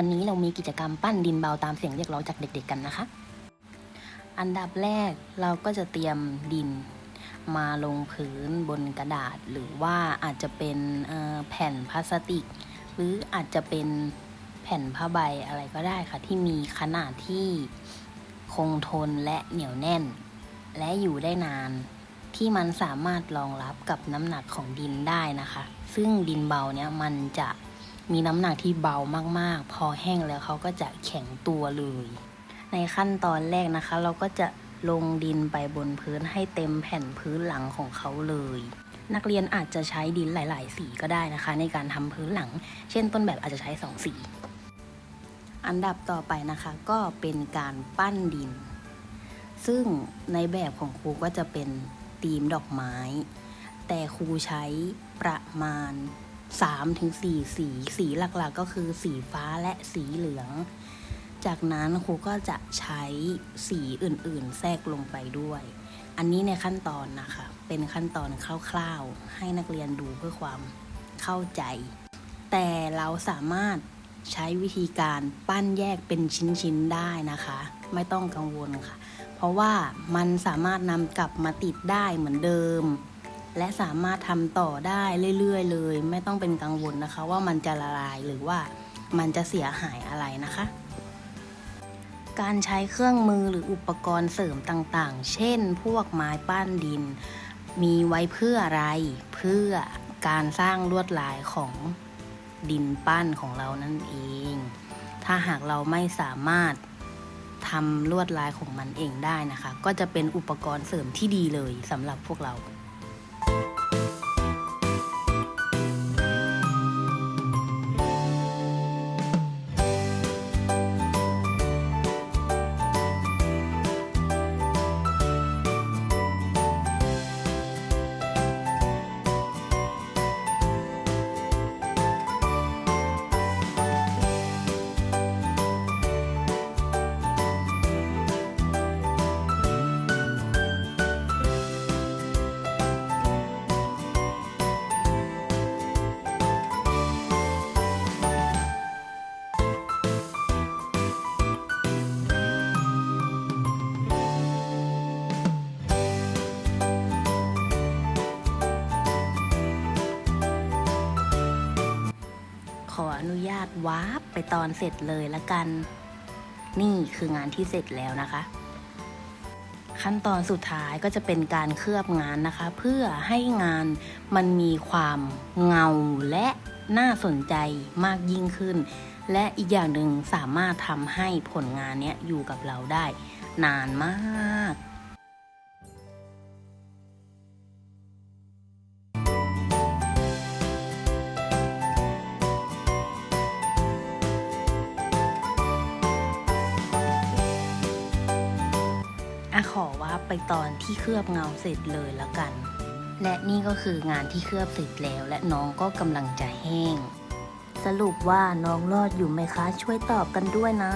วันนี้เรามีกิจกรรมปั้นดินเบาตามเสียงเรียกร้องจากเด็ก ๆกันนะคะ อันดับแรกเราก็จะเตรียมดินมาลงพื้นบนกระดาษ หรือว่าอาจจะเป็นแผ่นพลาสติก หรืออาจจะเป็นแผ่นผ้าใบอะไรก็ได้ค่ะ ที่มีขนาดที่คงทนและเหนียวแน่น และอยู่ได้นานที่มันสามารถรองรับกับน้ำหนักของดินได้นะคะ ซึ่งดินเบาเนี่ยมันจะ มีน้ำหนักที่เบามากๆ พอแห้งแล้วเขาก็จะแข็งตัวเลย ในขั้นตอนแรกนะคะ เราก็จะลงดินไปบนพื้นให้เต็มแผ่นพื้นหลังของเขาเลย นักเรียนอาจจะใช้ดินหลาย ๆ สีก็ได้นะคะ ในการทำพื้นหลัง เช่นต้นแบบอาจจะใช้สองสี อันดับต่อไปนะคะก็เป็นการปั้นดิน ซึ่งในแบบของครูก็จะเป็นธีมดอกไม้ แต่ครูใช้ประมาณ 3-4สี สีหลักๆก็คือสีฟ้าและสีเหลือง จากนั้นครูก็จะใช้สีอื่นๆ แทรกลงไปด้วย อันนี้ในขั้นตอนนะคะ เป็นขั้นตอนคร่าวๆ ให้นักเรียนดูเพื่อความเข้าใจ แต่เราสามารถใช้วิธีการปั้นแยกเป็นชิ้นๆได้นะคะ ไม่ต้องกังวลค่ะ เพราะว่ามันสามารถนำกลับมาติดได้เหมือนเดิม และสามารถทำต่อได้เรื่อยๆ เลย ไม่ต้องเป็นกังวลนะคะ ว่ามันจะละลายหรือว่ามันจะเสียหายอะไรนะคะ การใช้เครื่องมือหรืออุปกรณ์เสริมต่างๆ เช่น พวกไม้ปั้นดิน มีไว้เพื่ออะไร เพื่อการสร้างลวดลายของดินปั้นของเรานั่นเอง ถ้าหากเราไม่สามารถทำลวดลายของมันเองได้นะคะ ก็จะเป็นอุปกรณ์เสริมที่ดีเลยสำหรับพวกเรา ออนุญาตวาร์ปไปตอนเสร็จเลยละกัน นี่คืองานที่เสร็จแล้วนะคะ ขั้นตอนสุดท้ายก็จะเป็นการเคลือบงานนะคะ เพื่อให้งานมันมีความเงาและน่าสนใจมากยิ่งขึ้น และอีกอย่างหนึ่งสามารถทำให้ผลงานนี้อยู่กับเราได้ นานมาก อะขอว่าไปตอนที่เคลือบเงาเสร็จเลยแล้วกัน และนี่ก็คืองานที่เคลือบเสร็จแล้ว และน้องก็กำลังจะแห้ง สรุปว่าน้องรอดอยู่ไหมคะ ช่วยตอบกันด้วยนะ